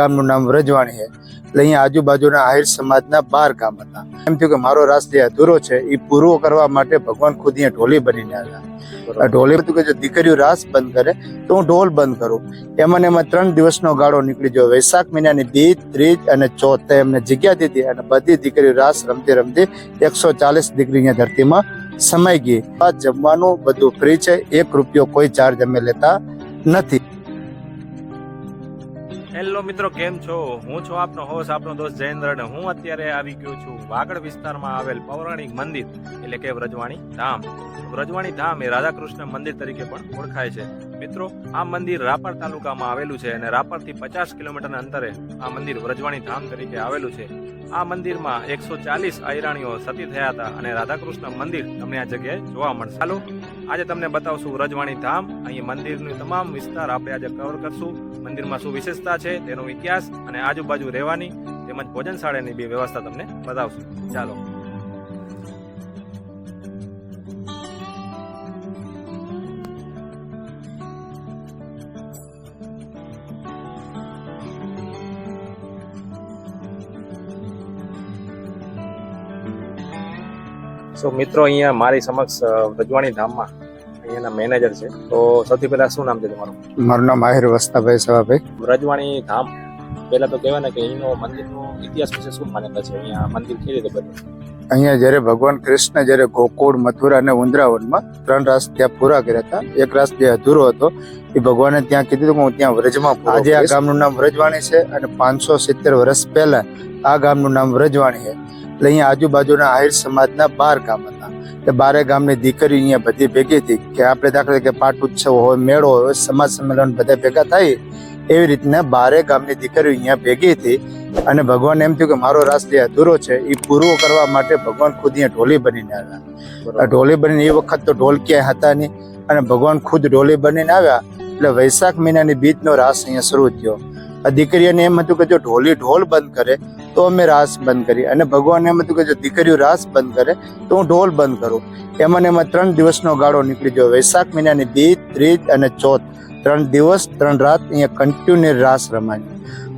ગામનું નામ વ્રજવાણી છે. એટલે અહીંયા આજુબાજુના આહિર સમાજના બાર ગામ હતા. એમ થયું કે મારો રાસ જે અધૂરો છે એ પૂરો કરવા માટે ભગવાન ખુદ અહીંયા ઢોલી બનીને આવ્યા. ઢોલી હતું કે જો દીકરીઓ રાસ બંધ કરે તો હું ઢોલ બંધ કરું. એમાં એમાં ત્રણ દિવસનો ગાળો નીકળી ગયો. વૈશાખ મહિનાની બીજ ત્રીજ અને ચોથ એમને જગ્યા દીધી અને બધી દીકરીઓ રાસ રમતી રમતી એકસો ચાલીસ દીકરી અહીંયા ધરતીમાં સમાઈ ગઈ. આ જમવાનું બધું ફ્રી છે. એક રૂપિયો કોઈ ચાર્જ અમે લેતા નથી. હેલો મિત્રો, કેમ છો? હું છું આપનો હોસ્ટ આપનો દોસ્ત જયેન્દ્ર અને હું અત્યારે આવી ગયો છું વાગડ વિસ્તારમાં આવેલ પૌરાણિક મંદિર, એટલે કે વ્રજવાણી ધામ. વ્રજવાણી ધામ એ રાધાકૃષ્ણ મંદિર તરીકે પણ ઓળખાય છે. મિત્રો, આ મંદિર રાપર તાલુકામાં આવેલું છે અને રાપરથી પચાસ કિલોમીટરના અંતરે આ મંદિર વ્રજવાણી ધામ તરીકે આવેલું છે. આ મંદિરમાં એકસો ચાલીસ અયરાણીઓ સતી થયા હતા અને રાધાકૃષ્ણ મંદિર તમને આ જગ્યાએ જોવા મળશે. ચાલો, આજે તમને બતાવશું વ્રજવાણી ધામ. અહીં મંદિરનું તમામ વિસ્તાર આપણે આજે કવર કરશું. મંદિરમાં શું વિશેષતા છે, તેનો ઇતિહાસ અને આજુબાજુ રહેવાની તેમજ ભોજનશાળાની બી વ્યવસ્થા તમને બતાવશું. ચાલો. સો મિત્રો અહીંયા મારી સમક્ષ રજવાણી ધામમાં અહીંયાના મેનેજર છે. તો સૌથી પહેલા શું નામ છે તમારું? મારું નામ આહિર વસ્તાભાઈ સવાભાઈ. રજવાણી ધામ. પહેલા તો કહેવાય ને કે અહીંનો મંદિરનો ઇતિહાસ વિશે શું માન્યતા છે? અહીંયા મંદિર કેવી રીતે બન્યું? અહીંયા જ્યારે ભગવાન કૃષ્ણ જ્યારે ગોકુળ મથુરા અને વૃંદાવનમાં ત્રણ રાસ ત્યાં પૂરા કર્યા હતા. એક રાસ જે અધૂરો હતો. એ ભગવાને ત્યાં કીધું કે હું ત્યાં વ્રજમાં આજે આ ગામનું નામ વ્રજવાણી છે અને પાંચસો સિત્તેર વર્ષ પહેલા આ ગામનું નામ વ્રજવાણી છે. એટલે અહીંયા આજુબાજુના આહિર સમાજના બાર ગામ હતા. એટલે બારે ગામની દીકરી અહીંયા બધી ભેગી હતી કે આપણે દાખલા તરીકે પાઠ ઉત્સવ હોય મેળો હોય સમાજ સંમેલન બધા ભેગા થાય એવી રીતના બારે ગામની દીકરીઓ અહીંયા ભેગી હતી. અને ભગવાન એમ થયું કે મારો રાસ જે અધૂરો છે એ પૂરો કરવા માટે ભગવાન ખુદ અહીંયા ઢોલી બનીને આવ્યા. ઢોલી બનીને એ વખત તો ઢોલ ક્યાંય હતા નહીં. અને ભગવાન ખુદ ઢોલી બનીને આવ્યા. એટલે વૈશાખ મહિનાની બીજનો રાસ અહીંયા શરૂ થયો. દીકરીઓને એમ હતું કે જો ઢોલી ઢોલ બંધ કરે, તો અમે રાસ બંધ કરી અને ભગવાન એમ હતું કે જો દીકરીઓ રાસ બંધ કરે, તો હું ઢોલ બંધ કરું. એમાં એમાં ત્રણ દિવસનો ગાળો નીકળી ગયો. વૈશાખ મહિનાની બીજ ત્રીજ અને ચોથ. ત્રણ દિવસ, ત્રણ રાત અહીંયા કન્ટિન્યુ રાસ રમાય.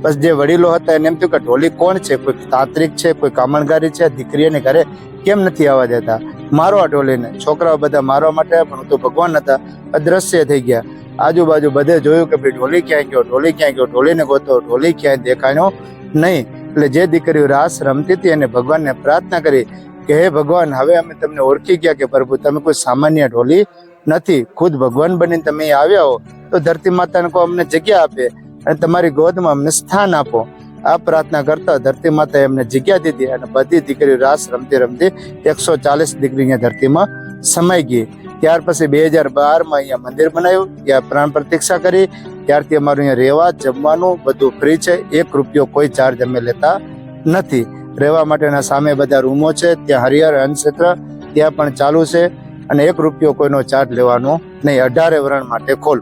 બસ જે વડીલો હતા એને એમ થયું કે ઢોલી કોણ છે? કોઈ તાંત્રિક છે? કોઈ કામણગારી છે? દીકરીઓને ઘરે કેમ નથી આવવા દેતા? મારો ટોલીને છોકરાઓ બધા મારવા માટે પણ હું તો ભગવાન હતા, અદ્રશ્ય થઈ ગયા. આજુબાજુ બધે જોયું કે ભાઈ ઢોલી ક્યાંય ગયો, ઢોલી ક્યાંય ગયો, ઢોલીને ગોતો, ઢોલી ક્યાંય દેખાયો નહીં. એટલે જે દીકરીઓ રાસ રમતી હતી અને ભગવાનને પ્રાર્થના કરી કે, હે ભગવાન, હવે અમે તમને ઓળખી ગયા કે પ્રભુ, તમે કોઈ સામાન્ય ઢોલી નથી. ખુદ ભગવાન બનીને તમે આવ્યા હો, તો ધરતી માતાને કો અમને જગ્યા આપે અને તમારી ગોદમાં અમને સ્થાન આપો. આ પ્રાર્થના કરતા ધરતી માતાએ એમને જગ્યા દીધી અને બધી દીકરીઓ રાસ રમતી રમતી એકસો ચાલીસ દીકરી અહીંયા ધરતીમાં સમાઈ ગઈ. ત્યાર પછી બે હજાર બારમાં અહીંયા મંદિર બનાવ્યું, ત્યાં પ્રાણ પ્રતીક્ષા કરી, ત્યારથી અમારું અહીંયા રહેવા, જમવાનું બધું ફ્રી છે, એક રૂપિયો કોઈ ચાર્જ અમે લેતા નથી. રહેવા માટેના સામે બધા રૂમો છે, ત્યાં હરિહર અન્નક્ષેત્ર ત્યાં પણ ચાલુ છે અને એક રૂપિયો કોઈનો ચાર્જ લેવાનો નહીં. અઢારે વરણ માટે ખોલ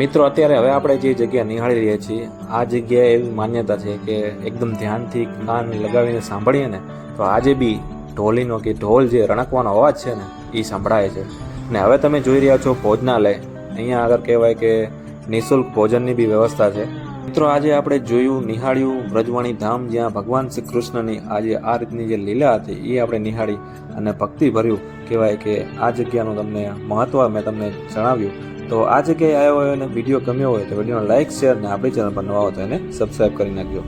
મિત્રો, અત્યારે હવે આપણે જે જગ્યા નિહાળી રહ્યા છીએ, આ જગ્યાએ એવી માન્યતા છે કે એકદમ ધ્યાનથી કાન લગાવીને સાંભળીએ ને, તો આજે બી ઢોલીનો કે ઢોલ જે રણકવાનો અવાજ છે ને, એ સંભળાય છે. ને હવે તમે જોઈ રહ્યા છો ભોજનાલય. અહીંયા આગળ કહેવાય કે નિઃશુલ્ક ભોજનની બી વ્યવસ્થા છે. મિત્રો, આજે આપણે જોયું, નિહાળ્યું વ્રજવાણી ધામ, જ્યાં ભગવાન શ્રી કૃષ્ણની આજે આ રીતની જે લીલા હતી, એ આપણે નિહાળી અને ભક્તિ ભર્યું કહેવાય કે આ જગ્યાનું તમને મહત્ત્વ મેં તમને જણાવ્યું. તો આ જગ્યાએ આવ્યો હોય અને વીડિયો ગમ્યો હોય તો વિડીયોને લાઇક શેર અને આપણી ચેનલ પર નવા હોય તો એને સબસ્ક્રાઈબ કરી નાખજો.